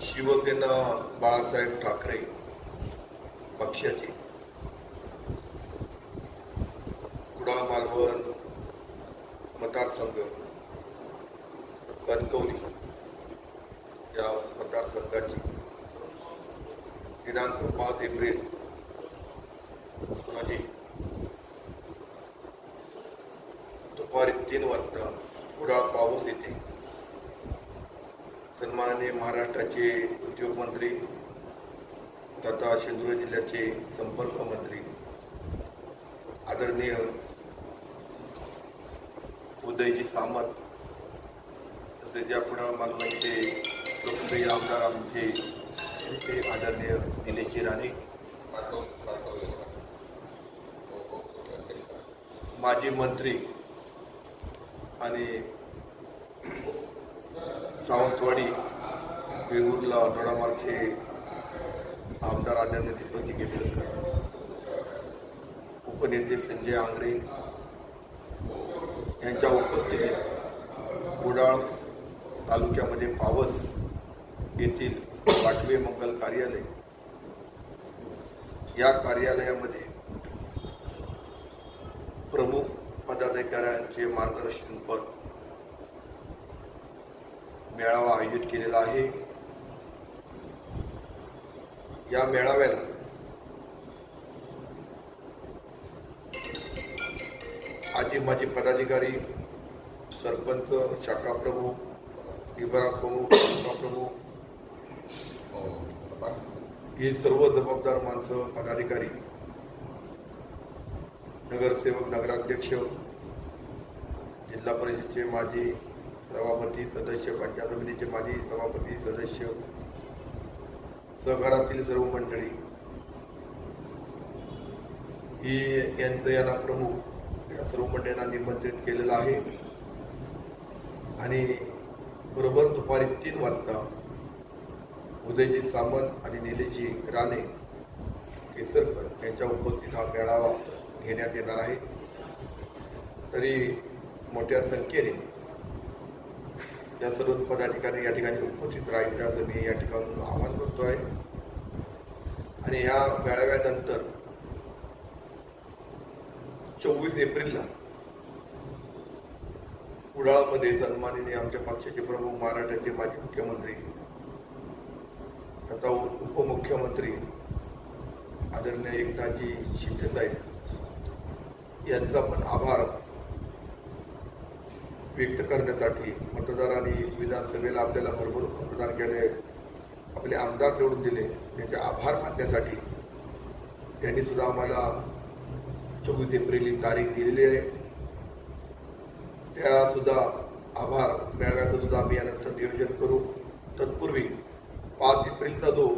शिवसेना बाळासाहेब ठाकरे पक्षाची. कुडाळ मालवण मतदारसंघ कणकवली या मतदारसंघाची. दिनांक पाच एप्रिल रोजी. दुपारी तीन वाजता कुडाळ पाऊस येते. माननीय महाराष्ट्राचे उद्योगमंत्री तथा सिंधुदुर्ग जिल्ह्याचे संपर्क मंत्री आदरणीय उदयजी सामंत तसेच या कुडाळ मालवणचे लोकप्रिय आमदार आमचे ते आदरणीय निलेशजी राणे माजी मंत्री आणि सावंतवाडी वेंगुर्ला दोडामार्गचे आमदार आदरणीय दीपकजी केसरकर उपनेते संजय आंग्रे यांच्या उपस्थितीत कुडाळ तालुक्यामध्ये पावस येथील वाटवे मंगल कार्यालय या कार्यालयामध्ये प्रमुख पदाधिकाऱ्यांचे मार्गदर्शनपद मेळावा आयोजित केलेला आहे. या मेळाव्याला. आजी माजी पदाधिकारी सरपंच शाखा प्रमुख विभाग प्रमुख शाखा प्रमुख हे सर्व जबाबदार माणसं पदाधिकारी नगरसेवक नगराध्यक्ष जिल्हा परिषदेचे माजी सभापती सदस्य पंचायत समितीचे माजी सभापती सदस्य सहकारातील सर्व मंडळी. ही यांचं यांना प्रमुख या सर्व मंडळींना निमंत्रित केलेलं आहे. आणि बरोबर दुपारी तीन वाजता उदयजी सामंत आणि निलेजी राणे केसरकर यांच्या उपस्थित हा मेळावा घेण्यात येणार आहे. तरी मोठ्या संख्येने या सर्व पदाधिकारी या ठिकाणी उपस्थित राहायचं असं मी या ठिकाणी आवाहन करतो आहे. आणि ह्या मेळाव्यानंतर चोवीस एप्रिलला कुडाळमध्ये सन्माननीय आमच्या पक्षाचे प्रमुख महाराष्ट्राचे माजी मुख्यमंत्री तथा उपमुख्यमंत्री आदरणीय एकनाथजी शिंदेसाहेब यांचा पण आभार व्यक्त करण्यासाठी मतदारांनी विधानसभेला आपल्याला भरभर मतदान केले आपले आमदार निवडून दिले. त्यांचे आभार मानण्यासाठी त्यांनी सुद्धा आम्हाला चोवीस एप्रिल ही तारीख दिलेली आहे. त्यासुद्धा आभार मेळाव्याचं सुद्धा आम्ही यानंतर नियोजन करू. तत्पूर्वी पाच एप्रिलचा जो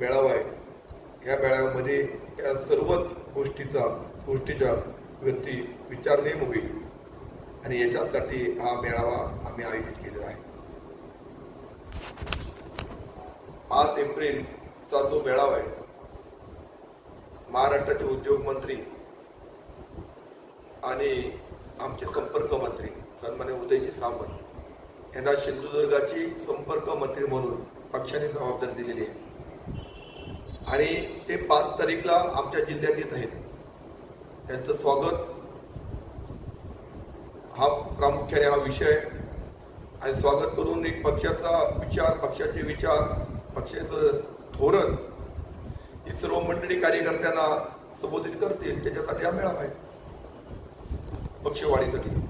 मेळावा आहे या मेळाव्यामध्ये या सर्वच गोष्टीचा गोष्टीच्या वरती विचारणे होईल आणि याच्यासाठी हा मेळावा आम्ही आयोजित केलेला आहे. पाच एप्रिलचा जो मेळावा आहे महाराष्ट्राचे उद्योग मंत्री आणि आमचे संपर्क मंत्री सन्मान्य उदयजी सावंत यांना सिंधुदुर्गाची संपर्क मंत्री म्हणून पक्षाने जबाबदारी दिलेली आहे. आणि ते पाच तारीखला आमच्या जिल्ह्यात येत आहेत. त्यांचं स्वागत हा प्रामुख्याने हा विषय आणि स्वागत करून एक पक्षाचा विचार पक्षाचे विचार पक्षाचं धोरण ही सर्व मंडळी कार्यकर्त्यांना संबोधित करतील. त्याच्यासाठी हा मेळावा आहे. पक्षवाढीसाठी.